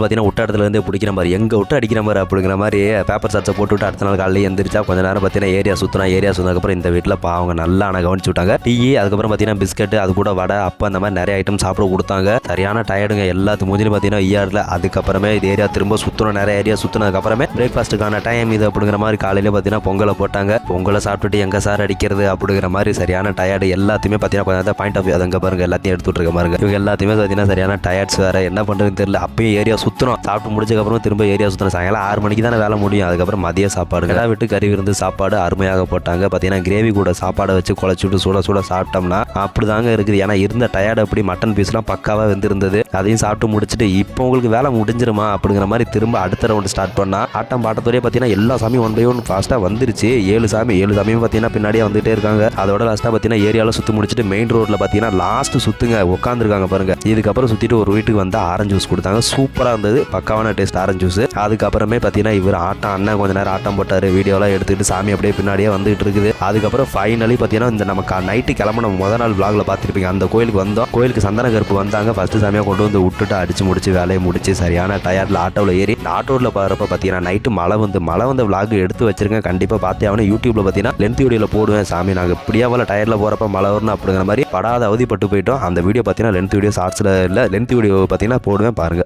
பார்த்தீங்கன்னா விட்ட இடத்துல இருந்து பிடிக்கிற மாதிரி. எங்கே விட்டு அடிக்கிற மாதிரி அப்படிங்கிற மாதிரி பேப்பர் சாட்ஸை போட்டு விட்டு அடுத்த நாள் காலையில் எந்திரிச்சா கொஞ்ச நேரம் பார்த்தீங்கன்னா ஏரியா சுற்றினா ஏரியா சுற்றினதுக்கப்புறம் இந்த வீட்டில் பாவங்க நல்லா ஆனால் கவனிச்சு விட்டாங்க. டீ அதுக்கப்புறம் பார்த்தீங்கன்னா பிஸ்கட் அது கூட வடை அப்போ அந்த மாதிரி நிறைய ஐட்டம் சாப்பிட கொடுத்தாங்க. சரியான டயர்டுங்க எல்லாத்து மூஞ்சிலும் பார்த்தீங்கன்னா ஈயாரில் அதுக்கப்புறமே இது ஏரியா திரும்ப சுற்றணும் நிறைய ஏரியா சுற்றினதுக்கப்புறமே பிரேக்ஃபாஸ்ட்டுக்கான டைம் இது அப்படிங்கிற மாதிரி காலையில் பார்த்தீங்கன்னா பொங்கலை போட்டாங்க. பொங்கலை சாப்பிட்டுட்டு எங்கே சார் அடிக்கிறது அப்படிங்கிற மாதிரி சரியான டயர்டு எல்லாத்தையுமே பார்த்தீங்கன்னா கொஞ்சம் பாயிண்ட் ஆஃப் வியூ அதுங்க பாருங்க. எல்லாத்தையும் எடுத்துகிட்டு இருக்க பாருங்க. இவங்க எல்லாத்தையுமே பார்த்தீங்கன்னா சரியான டயர்ட்ஸ் வேற. என்ன பண்ணுறதுன்னு தெரியல. அப்பயும் ஏரியா சுற்றணும் சாப்பிட்டு முடிச்சதுக்கப்புறம் திரும்ப ஏரியா சுற்றணும் சாயங்காலம் ஆறு மணிக்கு தானே வேலை முடியும். அதுக்கப்புறம் மதிய சாப்பாடு. எல்லாம் விட்டு கறி விருந்து சாப்பாடு அருமையாக போட்டாங்க. பார்த்தீங்கன்னா கிரேவி கூட சாப்பாடை வச்சு குழச்சிவிட்டு சுட சுட சாப்பிட்டோம்னா அப்படி தாங்க இருக்குது. ஏன்னா இருந்த டயர்டு அப்படி மட்டன் பீஸ்லாம் பக்காவாக வெந்திருந்தது. அதையும் சாப்பிட்டு முடிச்சுட்டு இப்போ உங்களுக்கு வேலை முடிஞ்சிருமா அப்படிங்கிற மாதிரி திரும்ப அடுத்த ரவுண்டு ஸ்டார்ட் பண்ணால் ஆட்டம் பாட்டத்தோடய பார்த்தீங்கன்னா எல்லா சாமியும் ஒன் பை ஒன் ஃபாஸ்ட்டாக வந்துருச்சு. ஏழு சாமி ஏழு சாமியும் பார்த்தீங்கன்னா பின்னாடியே வந்துட்டே இருக்காங்க. அதோட லாஸ்ட்டாக பார்த்தீங்கன்னா ஏரியாவில் சுற்றி முடிச்சுட்டு மெயின் ரோட்டில் பார்த்தீங்கன்னா லாஸ்ட்டு சுற்றுங்க உட்காந்துருக்காங்க பாருங்கள் இதுக்கப்புறம் சுற்றிட்டு ஒரு வீட்டுக்கு வந்து ஆரஞ்சு ஜூஸ் கொடுத்தாங்க. சூப்பராக இருந்தது. பக்காவான டேஸ்ட் ஆரஞ்சு ஜூஸ் அதுக்கப்புறமே பார்த்தீங்கன்னா இவர் ஆட்டம் அண்ணன் கொஞ்ச நேரம் ஆட்டம் போட்டார். வீடியோலாம் எடுத்துக்கிட்டு சாமி அப்படியே பின்னாடியே வந்துகிட்டு இருக்குது. அதுக்கப்புறம் ஃபைனலி பார்த்தீங்கன்னா இந்த நம்ம நைட்டு கிளம்புன முத நாள் விளாகில் பார்த்துருப்பீங்க அந்த கோயிலுக்கு வந்தோம். கோயிலுக்கு சந்தன கருப்பு வந்தாங்க. ஃபஸ்ட்டு சாமியாக கொண்டு வந்து விட்டுட்டு அடிச்சு முடிச்சு வேலையை முடிச்சு சரியான டயர்டில் ஆட்டோவில் ஏறி இந்த ஆட்டோவில் போகிறப்ப பார்த்தீங்கன்னா நைட்டு மழை வந்து மழை வந்து விளாக் எடுத்து வச்சிருக்கேன். கண்டிப்பாக பார்த்தே அவனே யூடியூப்ல பார்த்தீங்கன்னா லென்த் வீடியோவில் போடுவேன். சாமி நாங்கள் இப்படியா போல டயரில் போகிறப்ப மழை வரணும் அப்படிங்கிற மாதிரி படாத அவதிப்பட்டு போயிட்டோம். அந்த வீடியோ பார்த்தீங்கன்னா லென்த் வீடியோ ஷார்ட்ஸில் இல்லை லென்த் வீடியோ பார்த்தீங்கன்னா போடுவேன் பாருங்கள்